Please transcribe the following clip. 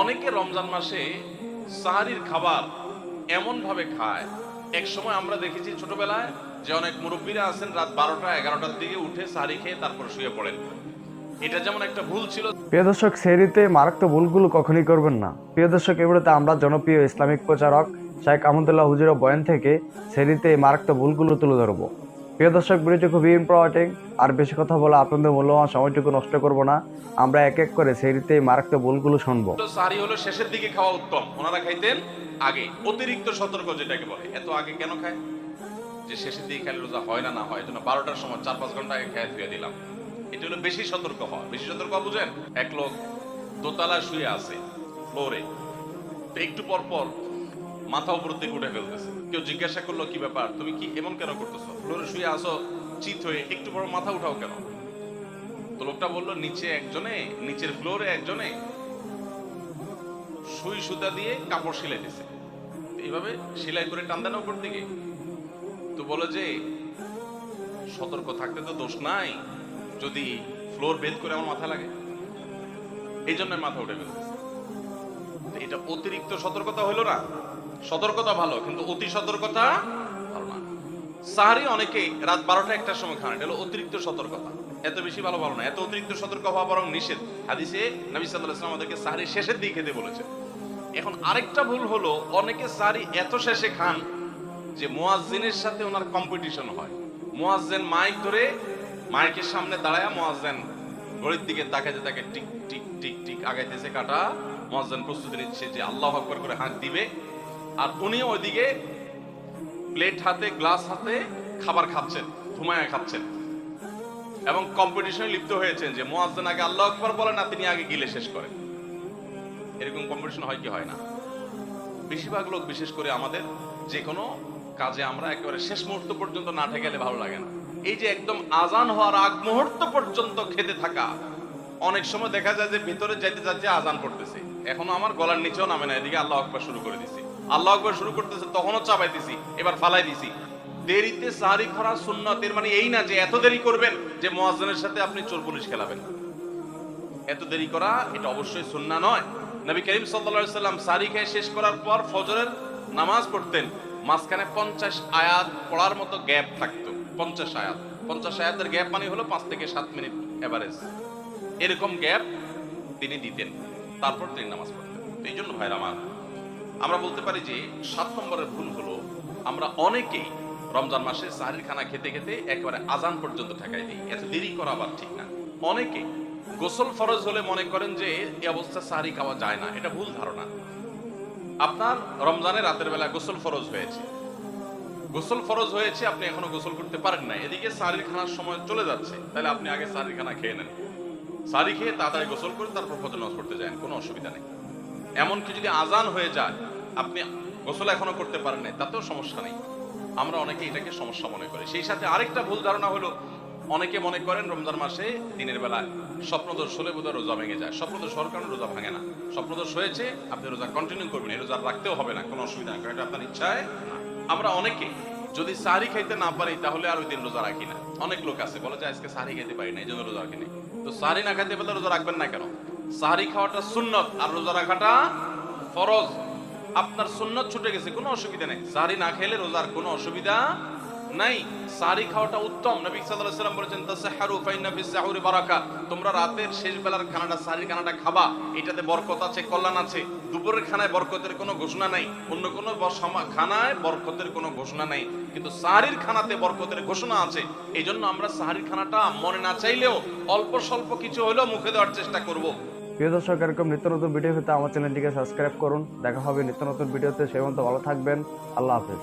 অনেকে রমজান মাসে সাহারির খাবার এমন ভাবে খায়। এক সময় আমরা দেখেছি ছোটবেলায় যে অনেক মুরব্বীরা আছেন, রাত বারোটা, এগারোটার দিকে উঠে সাহারি খেয়ে তারপর শুয়ে পড়েন। এটা যেমন একটা ভুল ছিল। প্রিয় দর্শক সেরিতে মারাত্মক ভুলগুলো কখনই করবেন না। প্রিয় দর্শক এবারে আমরা জনপ্রিয় ইসলামিক প্রচারক শাইখ আহমদুল্লাহ হুজুর বয়ান থেকে সেরিতে মারাত্মক ভুলগুলো তুলে ধরবো। প্রিয় দর্শক, ভিডিওটি খুবই ইম্পর্টেন্ট আর বেশি কথা বলে, আপনাদের মূল্যবান সময়টুকু নষ্ট করব না। আমরা এক এক করে সেরিতে এই মারাত্মক ভুলগুলো শুনব। সাহারি হলো শেষের দিকে খাওয়া উত্তম। ওনারা খাইতেন আগে। অতিরিক্ত সতর্ক যেটাকে বলে। এত আগে কেন খায়? যে শেষের দিকে খেলে রোজা হয় না না হয় জন্য বারোটার সময় চার পাঁচ ঘণ্টা আগে খেয়ে ধুয়ে দিলাম। এটা হলো বেশি সতর্ক হওয়া। বেশি সতর্ক বুঝেন? এক লোক দোতলা শুয়ে আছে, ফ্লোরে। একটু পর পর মাথা উপর থেকে উঠে ফেলতেছে। কেউ জিজ্ঞাসা করল, কি ব্যাপার? তুমি কি এমন কেন করতেছো? ফ্লোরে শুয়ে আসো চিত হয়ে একটু পর মাথা উঠাও কেন? তো লোকটা বলল, নিচে একজনে, নিচের ফ্লোরে একজনে সুই সুতা দিয়ে কাপড় সেলাই দিছে। এইভাবে সেলাই করে টান দেন উপর দিকে তো বলে যে, সতর্ক থাকতে তো দোষ নাই, যদি ফ্লোর বেদ করে আমার মাথা লাগে। এই জন্য মাথা উঠে ফেলতেছে। এটা অতিরিক্ত সতর্কতা হলো না? সতর্কতা ভালো, কিন্তু অতি সতর্কতা ভালো না। সাহারি অনেকে রাত বারোটা একটার সময় খান, এটা হলো অতিরিক্ত সতর্কতা। এত বেশি ভালো ভালো না, এত অতিরিক্ত সতর্ক হওয়া বরং নিষেধ। হাদিসে নবী সাল্লাল্লাহু আলাইহি ওয়াসাল্লাম আমাদেরকে সাহারি শেষের দিকে খেতে বলেছে। এখন আরেকটা ভুল হলো, অনেকে সাহারি এত শেষে খান যে মুয়াজ্জিনের সাথে ওনার কম্পিটিশন হয়। মুয়াজ্জিন মাইক ধরে মাইকের সামনে দাঁড়ায় মুয়াজ্জিন ঘড়ির দিকে তাকাইতে তাকে টিক টিক টিক টিক, আগাইতেছে কাটা। মুয়াজ্জিন প্রস্তুতি নিচ্ছে যে আল্লাহ আকবার করে হাঁক দিবে। আর উনি ওইদিকে প্লেট হাতে, গ্লাস হাতে খাবার খাচ্ছেন ধুমায়া খাচ্ছেন। এবং কম্পিটিশনে লিপ্ত হয়েছেন যে মুয়াজ্জিন আগে আল্লাহ আকবার বলেন না তিনি আগে গিলে শেষ করেন। এরকম কম্পিটিশন হয় কি হয় না? বেশিরভাগ লোক, বিশেষ করে আমাদের যে কোনো কাজে আমরা একেবারে শেষ মুহূর্ত পর্যন্ত না ঠেকালে ভালো লাগে না। এই যে একদম আজান হওয়ার আগ মুহূর্ত পর্যন্ত খেতে থাকা, অনেক সময় দেখা যায় যে ভিতরে যাইতে যাচ্ছে আজান পড়তেছে। এখনও আমার গলার নিচেও নামে না, এদিকে আল্লাহ আকবার শুরু করে দিছি। আল্লাহ আকবার শুরু করতেছে, তখনও চাপাইতেছি এবার ফালাই দিছি। দেরিতে খরা সুন্নতের মানে এই না যে এত দেরি করবেন যে সাথে আপনি চোর পুলিশ খেলাবেন। এত দেরি করা, এটা অবশ্যই সুন্না নয়। নবী করিম সাল্লা সাল্লাম সারি খেয়ে শেষ করার পর ফজরের নামাজ পড়তেন। মাঝখানে পঞ্চাশ আয়াত পড়ার মতো গ্যাপ থাকতো, পঞ্চাশ আয়াত। পঞ্চাশ আয়াতের গ্যাপ মানে হলো পাঁচ থেকে সাত মিনিট এভারেজ এরকম গ্যাপ তিনি দিতেন, তারপর তিনি নামাজ পড়তেন। এই জন্য ভাইরা আমার আমরা বলতে পারি যে সাত নম্বরের ভুল হলো আমরা অনেকেই রমজান মাসে সাহারির খানা খেতে খেতে একেবারে আজান পর্যন্ত ঠেকাই দিই। এত দেরি করা আবার ঠিক না। অনেকে গোসল ফরজ হলে মনে করেন যে এই অবস্থা সাহারি খাওয়া যায় না। এটা ভুল ধারণা। আপনার রমজানের রাতের বেলা গোসল ফরজ হয়েছে। গোসল ফরজ হয়েছে, আপনি এখনও গোসল করতে পারেন না এদিকে সারির খানার সময় চলে যাচ্ছে। তাহলে আপনি আগে সারির খানা খেয়ে নেন। সারি খেয়ে তাড়াতাড়ি গোসল করে তারপর ফজর নামাজ পড়তে যান। কোনো অসুবিধা নেই। এমনকি যদি আজান হয়ে যায়, আপনি গোসল এখনও করতে পারেন নাই, তাতেও সমস্যা নেই। আমরা অনেকে এটাকে সমস্যা মনে করি। সেই সাথে আরেকটা ভুল ধারণা হলো, অনেকে মনে করেন রমজান মাসে দিনের বেলায় স্বপ্নদোষ হলে বোধহয় রোজা ভেঙে যায়। স্বপ্নদোষ হওয়ার কারণে রোজা ভাঙে না। স্বপ্নদোষ হয়েছে, আপনি রোজা কন্টিনিউ করবেন, এই রোজা রাখতেও হবে না, কোনো অসুবিধা নেই এটা আপনার ইচ্ছায়। আমরা অনেকে যদি সারি খাইতে না পারি, তাহলে আর ওই দিন রোজা রাখি না। অনেক লোক আছে, বলে যে আজকে সারি খাইতে পারি না, এই জন্য রোজা রাখি না তো সারি না খাইতে পারলে রোজা রাখবেন না কেন? সারি খাওয়াটা সুন্নত আর রোজা রাখাটা ফরজ। আপনার সুন্নত ছুটে গেছে, কোনো অসুবিধা নেই। সারি না খেলে রোজার কোনো অসুবিধা নাই। সারি খাওয়াটা উত্তম। নবী সাল্লাল্লাহু বলেছেন, তাসাহারু সাহুরি বারাকা। তোমরা রাতের শেষ বেলার খানাটা খানাটা খাবা। এটাতে বরকত আছে, কল্যাণ আছে। দুপুরের খানায় বরকতের কোনো ঘোষণা নাই। অন্য কোনো খানায় বরকতের কোনো ঘোষণা নাই। কিন্তু সাহারির খানাতে বরকতের ঘোষণা আছে। এই জন্য আমরা সাহারির খানাটা মনে না চাইলেও অল্প স্বল্প কিছু হলেও মুখে দেওয়ার চেষ্টা করব। প্রিয় দর্শক, এরকম নিত্য নতুন ভিডিও পেতে আমার চ্যানেলটিকে সাবস্ক্রাইব করুন। দেখা হবে নিত্য নতুন ভিডিওতে সেই মতো ভালো থাকবেন। আল্লাহ হাফেজ।